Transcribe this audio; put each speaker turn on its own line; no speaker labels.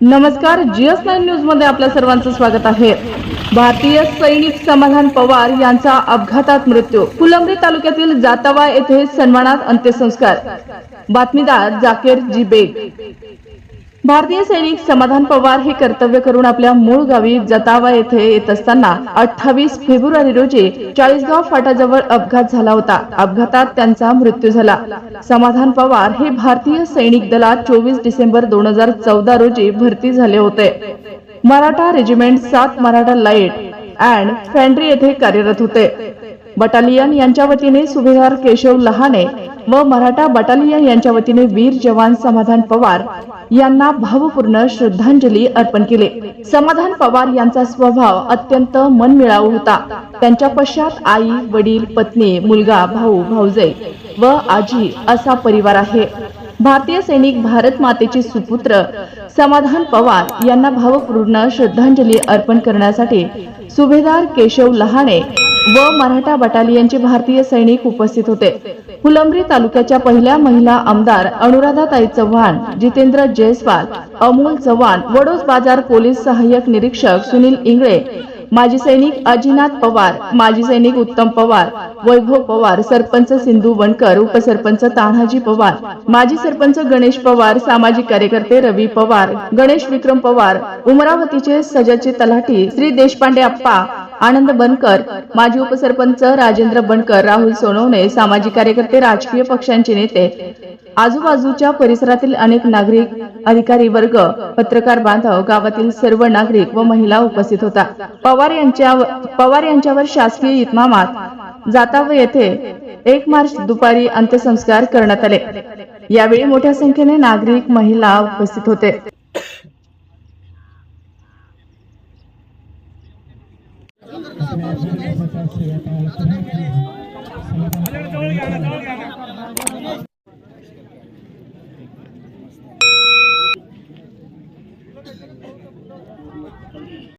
नमस्कार GS nine न्यूजमध्ये आपल्या सर्वांचं स्वागत आहे. भारतीय सैनिक समाधान पवार यांचा अपघातात मृत्यू. फुलंब्री तालुक्यातील जातावा येथे सन्मानात अंत्यसंस्कार. बातमीदार जाकीर जी बेग भारतीय सैनिक समाधान पवार हे कर्तव्य करून आपल्या मूळ गावी जतावा येथे येत असताना अठ्ठावीस फेब्रुवारी रोजी चाळीसगाव फाटाजवळ अपघात झाला होता. अपघातात त्यांचा मृत्यू झाला. समाधान पवार हे भारतीय सैनिक दलात चोवीस डिसेंबर दोन हजार चौदा रोजी भरती झाले होते. मराठा रेजिमेंट सात मराठा लाइट अँड फॅन्ड्री येथे कार्यरत होते. बटालियन यांच्या वतीने सुभेदार केशव लहाने व मराठा बटालियन यांच्या वतीने वीर जवान समाधान पवार यांना भावपूर्ण श्रद्धांजली अर्पण केली. समाधान पवार यांचा स्वभाव अत्यंत मनमिळावू होता. त्यांच्या पश्चात आई वडील पत्नी मुलगा भाऊ भाऊजे व आजी असा परिवार आहे. भारतीय सैनिक भारत मातेचे सुपुत्र समाधान पवार यांना भावपूर्ण श्रद्धांजली अर्पण करण्यासाठी सुभेदार केशव लहाणे व मराठा बटालियनचे भारतीय सैनिक उपस्थित होते. फुलंब्री तालुक्याच्या पहिल्या महिला आमदार अनुराधाताई चव्हाण जितेंद्र जयस्वाल अमोल चव्हाण वडोज बाजार पोलीस सहाय्यक निरीक्षक सुनील इंगळे माजी सैनिक अजिनाथ पवार माजी सैनिक उत्तम पवार वैभव पवार सरपंच सिंधू वणकर उपसरपंच तान्हाजी पवार माजी सरपंच गणेश पवार सामाजिक कार्यकर्ते रवी पवार गणेश विक्रम पवार उमरावतीचे सजाचे तलाठी श्री देशपांडे अप्पा आनंद बनकर माजी उपसरपंच राजेंद्र बनकर राहुल सोनवणे सामाजिक कार्यकर्ते राजकीय पक्षांचे नेते आजूबाजूच्या परिसरातील अनेक नागरिक अधिकारी वर्ग पत्रकार बांधव गावातील सर्व नागरिक व महिला उपस्थित होता. पवार यांच्या पवार यांच्यावर शासकीय इतमामात जाताव येथे एक मार्च दुपारी अंत्यसंस्कार करण्यात आले. यावेळी मोठ्या संख्येने नागरिक महिला उपस्थित होते. जवळ घ्या जवळ घ्या